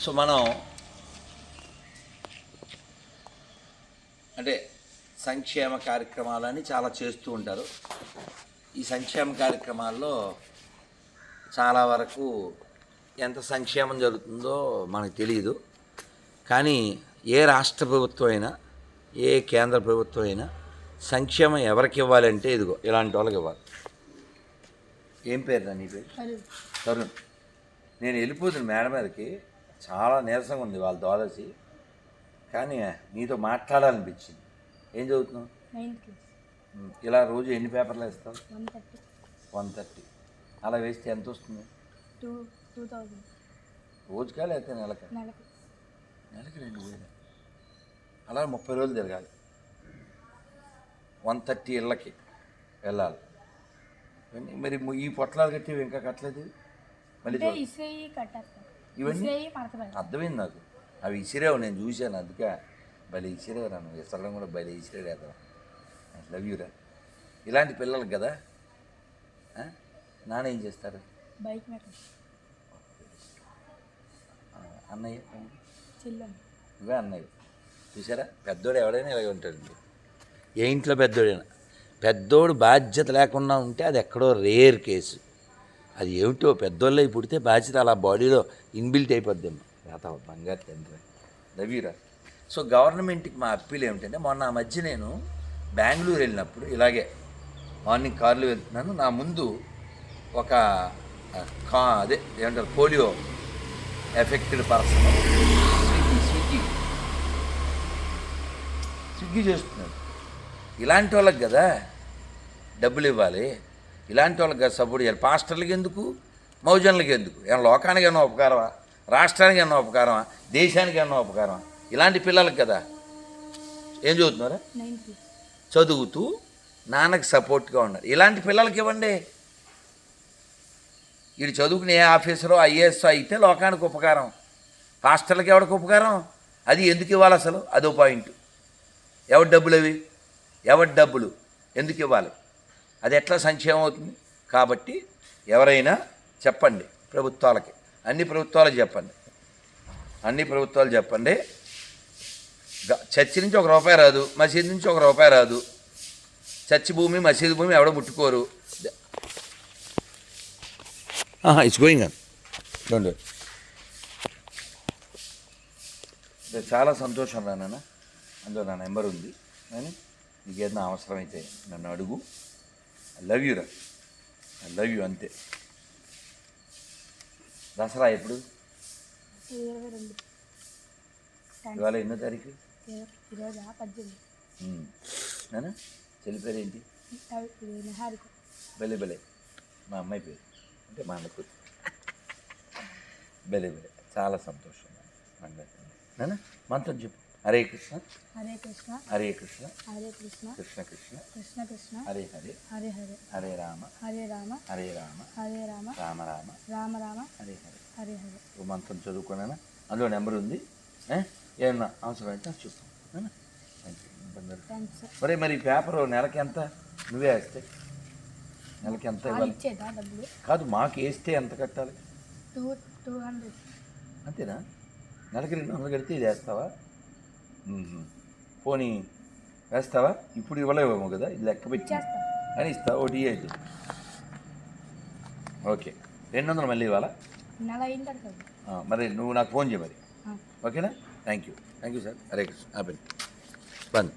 So మనం అంటే సంక్షేమ కార్యక్రమాలని చాలా చేస్తూ ఉంటారు. ఈ సంక్షేమ కార్యక్రమాల్లో చాలా వరకు ఎంత సంక్షేమం జరుగుతుందో మనకు తెలియదు కానీ ఏ రాష్ట్ర ప్రభుత్వం అయినా ఏ కేంద్ర ప్రభుత్వం అయినా సంక్షేమం ఎవరికి ఇవ్వాలంటే ఇదిగో ఇలాంటి వాళ్ళకి ఇవ్వాలి. ఏం పేరు నీ పేరు? తరుణ్. నేను వెళ్ళిపోతుంది మేడం మీదకి చాలా నీరసంగా ఉంది వాళ్ళ ద్వాదశి. కానీ నీతో మాట్లాడాలనిపించింది. ఏం చదువుతున్నావు? ఇలా రోజు ఎన్ని పేపర్లు వేస్తావు? One thirty. అలా వేస్తే ఎంత వస్తుంది? Two two thousand. రోజుకా లేకపోతే నెలకా? నెలకి. రెండు వేలు. అలా ముప్పై రోజులు తిరగాలి. వన్ థర్టీ ఇళ్ళకి వెళ్ళాలి. మరి ఈ పొట్లాలు కట్టి ఇంకా కట్టలేదు? మళ్ళీ ఇవన్నీ? అర్థమైంది నాకు. అవి ఇసిరేవు నేను చూశాను అందుకే. భలే ఇసిరేవరా నువ్వు. ఇసరడం కూడా భలే ఇసిరేడు లవ్ యూరా ఇలాంటి పిల్లలకి కదా? నాన్న ఏం చేస్తారు? బైక్ అన్నయ్య? ఇవే అన్నయ్య. చూసారా పెద్దోడు ఎవడైనా ఇలాగే ఉంటాడండి. ఏ ఇంట్లో పెద్దోడైనా. పెద్దోడు బాధ్యత లేకుండా ఉంటే అది ఎక్కడో రేర్ కేసు. అది ఏమిటో పెద్దోళ్ళై పుడితే బాధ్యత అలా బాడీలో ఇన్బిల్ట్ అయిపోద్దేమో. రాత బంగారు తండ్రి. నవీరా సో గవర్నమెంట్కి మా అప్పీల్ ఏమిటంటే మొన్న ఆ మధ్య నేను బెంగళూరు వెళ్ళినప్పుడు ఇలాగే మార్నింగ్ కార్లో వెళ్తున్నాను. నా ముందు ఒక కా అదే ఏమంటారు polio affected person Swiggy Swiggy. Swiggy చేస్తున్నాడు. ఇలాంటి వాళ్ళకి కదా డబ్బులు ఇవ్వాలి. ఇలాంటి వాళ్ళకి సపోర్ట్ చేయాలి. పాస్టర్లకి ఎందుకు? మౌజన్లకి ఎందుకు? ఏమైనా లోకానికి ఏమైనా ఉపకారమా? రాష్ట్రానికి ఏమైనా ఉపకారమా? దేశానికి ఏమైనా ఉపకారమా? ఇలాంటి పిల్లలకి కదా. ఏం చదువుతున్నారా? చదువుతూ నాన్నకి సపోర్ట్గా ఉన్నారు. ఇలాంటి పిల్లలకి ఇవ్వండి. వీడు చదువుకుని ఏ ఆఫీసరో ఐఏఎస్ అయితే లోకానికి ఉపకారం. పాస్టర్లకి ఎవరికి ఉపకారం? అది ఎందుకు ఇవ్వాలి అసలు? అదో పాయింట్. ఎవరి డబ్బులు అవి? ఎవరి డబ్బులు? ఎందుకు ఇవ్వాలి? అది ఎట్లా సంక్షేమం అవుతుంది? కాబట్టి ఎవరైనా చెప్పండి ప్రభుత్వాలకి. అన్ని ప్రభుత్వాలకు చెప్పండి. అన్ని ప్రభుత్వాలు చెప్పండి. చర్చి నుంచి ఒక రూపాయి రాదు మసీదు నుంచి ఒక రూపాయి రాదు. చర్చి భూమి మసీదు భూమి ఎవడో ముట్టుకోరు. ఇట్స్ గోయింగ్ అన్ డోంట్ చాలా సంతోషం రా నాన్న. అందులో నా నెంబర్ ఉంది. కానీ నీకు ఏదైనా అవసరమైతే నన్ను అడుగు. ఐ లవ్ యూ రా ఐ లవ్ యూ అంతే దసరా ఎప్పుడు? ఇవాళ ఎన్నో తారీఖు. నాన్న చెల్లి పేరు ఏంటి బెలే బెలే మా అమ్మాయి పేరు. అంటే మా అన్న కూతురు. బెలే బెలే చాలా సంతోషం. నాన్న. మంత్రం చెప్పు. హరే కృష్ణ. హరే కృష్ణ. హరే కృష్ణ. హరే కృష్ణ. కృష్ణ కృష్ణ. కృష్ణ కృష్ణ. హరే హరే. హరే హరే. హరే రామ. హరే రామ. హరే రామ. హరే రామ. రామ రామ. రామ రామ. హరే హరే. హరే హరే. ఓ మంత్రం చదువుకున్నానా? అందులో నెంబర్ ఉంది? ఏమన్నా అవసరం అయితే అది చూస్తాం సార్ మరి ఈ పేపర్ నెలకి ఎంత? నువ్వే వేస్తే. నెలకి ఎంత ఇవ్వాలి? కాదు మాకు వేస్తే ఎంత కట్టాలి? Two two hundred. అంతేనా? నెలకి రెండు వందలు కడితే ఇది వేస్తావా. పోనీ వేస్తావా? ఇప్పుడు ఇవ్వలేవేమో కదా ఇది లెక్క పెట్టి. అని ఇస్తా ఒకటి అయితే. ఓకే. రెండు వందలు మళ్ళీ ఇవ్వాలా మరి నువ్వు నాకు ఫోన్ చేయ మరి. ఓకేనా? Thank you. Thank you sir. Hare Krishna. ఆపండి. బంద్.